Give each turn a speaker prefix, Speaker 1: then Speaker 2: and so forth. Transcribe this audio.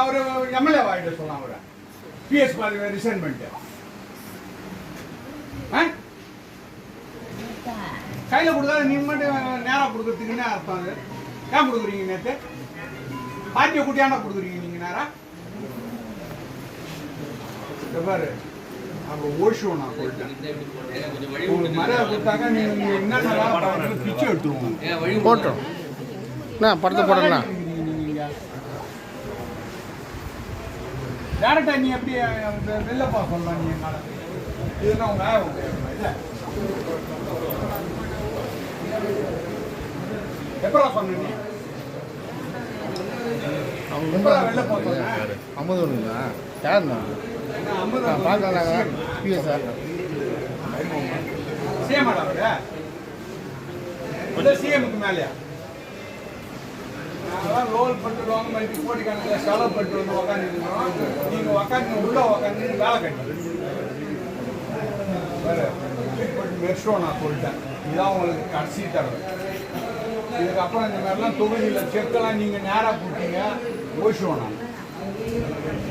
Speaker 1: அதுக்கு அவரு எம்எல்ஏ வாங்கிட்டு சொல்லலாம் அவரை. பிஎஸ் மாதிரி ரிசைன் பண்ணிட்டு? கையில கொடுத்தா நீ மட்டும் நேரா கொடுக்கறதுக்குன்னு அர்த்தம் அது? ஏன் கொடுக்குறீங்க நேத்து? பாட்டியை குட்டியாண்டா கொடுக்குறீங்க நீங்க நேரா? பாரு அவங்க ஓஷுவோம் நான் சொல்லிட்டேன். உங்களுக்கு மரியாதை கொடுத்தாங்க நீங்க நீங்க என்னென்ன பிச்சை எடுத்துருவோம்.
Speaker 2: போட்டோம் என்ன படத்தை போடுறேண்ணா
Speaker 1: டேரக்டா நீ எப்படி வெளிலப்பா சொல்லலாம் நீ என்னால இதுதான் உங்க இல்ல? எப்படா சொன்ன நீ?
Speaker 2: ஐம்பது ஒன்றுங்களா யாருண்ணா
Speaker 1: ஐம்பது
Speaker 2: பார்க்கலாம் பிஎஸ்ஆர்
Speaker 1: சிஎம் இந்த சிஎம்க்கு மேலயா? நாங்களாம் ரோல் பண்ணிட்டு வாங்க கோடி கணக்கில் செலவு பண்ணிட்டு வந்து உக்காந்துருக்கோம் நீங்கள் உக்காந்து உள்ள உக்காந்து வேலை கட்டி வேறு மெர்ஷோ நான் சொல்லிட்டேன். இதான் உங்களுக்கு கடைசி தடவை. இதுக்கப்புறம் இந்த மாதிரிலாம் தொகுதியில் செக்கெல்லாம் நீங்கள் நேராக கொடுத்தீங்க ஓஷுவோம் நான்